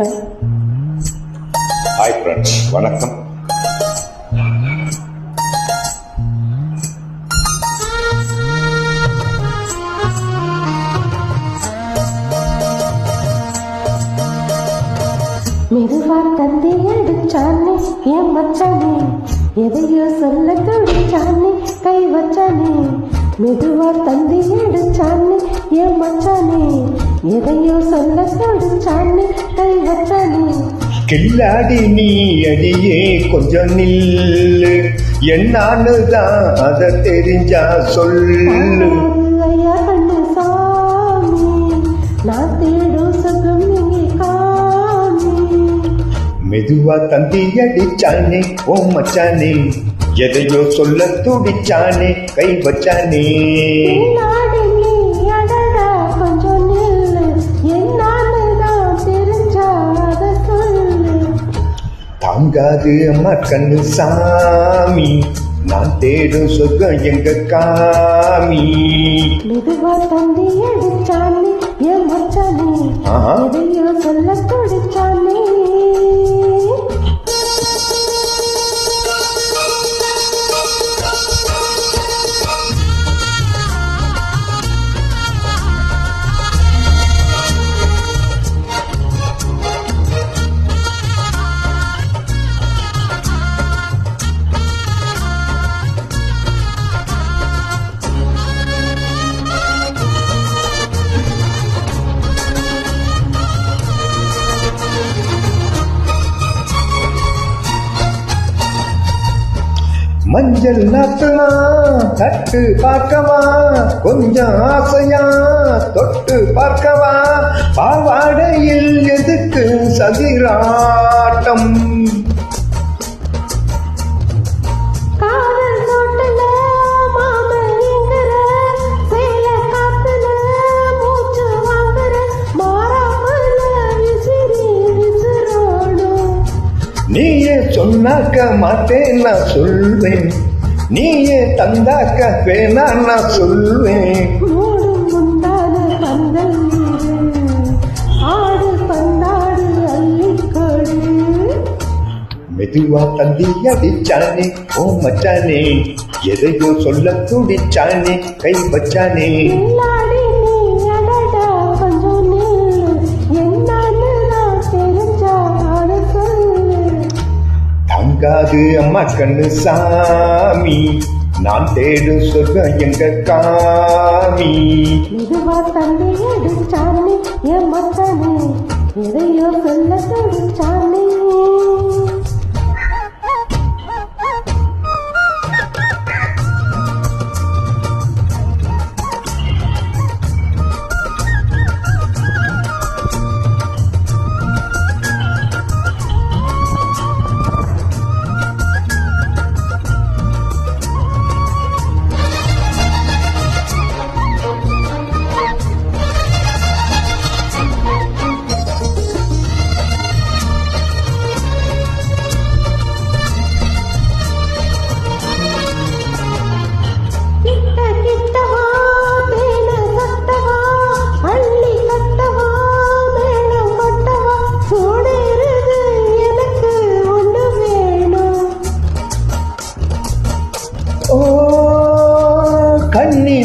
Hi friends வணக்கம். மெதுவா தந்தை அடிச்சானே என் மச்சானே. எதையோ சொல்ல துடிச்சானே கை வச்சானே. மெதுவா தந்தை அடிச்சானே என் மச்சானே. எதையோ சொல்ல துடிச்சானே கை வச்சானே கில்லாடி நீ அடியே கொஞ்சம் நில்லு. என்னான்னு தான் அதை தெரிஞ்சா சொல்லு. ஐயா கண்ணு சாமி நான் தேடும் சுகம் இங்கே காமி மெதுவா தந்தி அடிச்சானே ஓ மச்சானே. எதையோ சொல்ல துடிச்சானே கை வச்சானே. தாங்காது அம்மா கண்ணு சாமி. நான் தேடும் சொர்க்கம் எங்க காமி. மெதுவா தந்தி அடிச்சானே என் மச்சானே. எதையோ சொல்ல துடிச்சானே மஞ்சள் நாட்டுனா தட்டு பார்க்கவா கொஞ்சம் ஆசையா தொட்டு பார்க்கவா பாவாடையில் எதுக்கு சதிராட்டம். சொன்னாக்க மாட்டேன் நான் சொல்வேன். நீயே தந்தாக்க வேணா நான் சொல்வேன். மெதுவா தந்தி அடிச்சானே ஓ மச்சானே. எதையோ சொல்ல துடிச்சானே கை வச்சானே. அது அம்மா கண்ணு சாமி. நான் தேடு சொர்க்க எங்க காமி. இதுவா தந்தை அடிச்சானே என் மச்சானே எதையோ சொல்ல துடிச்சானே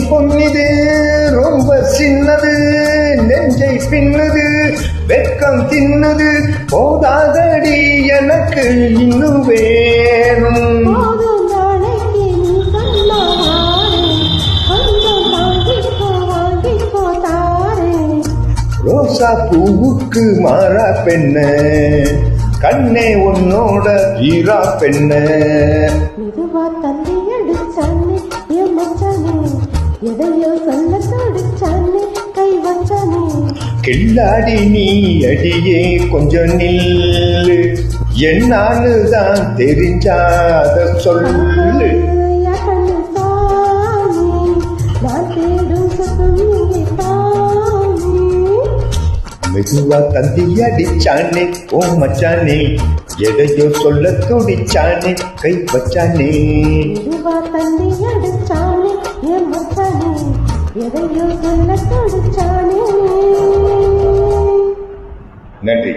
பொன்னிது ரொம்ப சின்னது நெஞ்சை பின்னுது வெக்கம் தின்னுது போதாதடி எனக்கு இன்னும் வேணும். ரோசா பூவுக்கு மாறா பெண்ண கண்ணே உன்னோட வீரா பெண்ண. மெதுவா தந்தி அடிச்சானே என் மச்சானே எதையோ சொல்ல துடிச்சானே கை வச்சானே. கில்லாடி நீ அடியே கொஞ்சம் நில்லு. என்னான்னு தான் தெரிஞ்சாத சொல்லு. மெதுவா தந்தி அடிச்சானே ஓ மச்சானே. எதையோ சொல்ல துடிச்சானே கை வச்சானே. மெதுவா தந்தி அடிச்சானே என் எதையோ சொல்ல துடிச்சானே. நன்றி.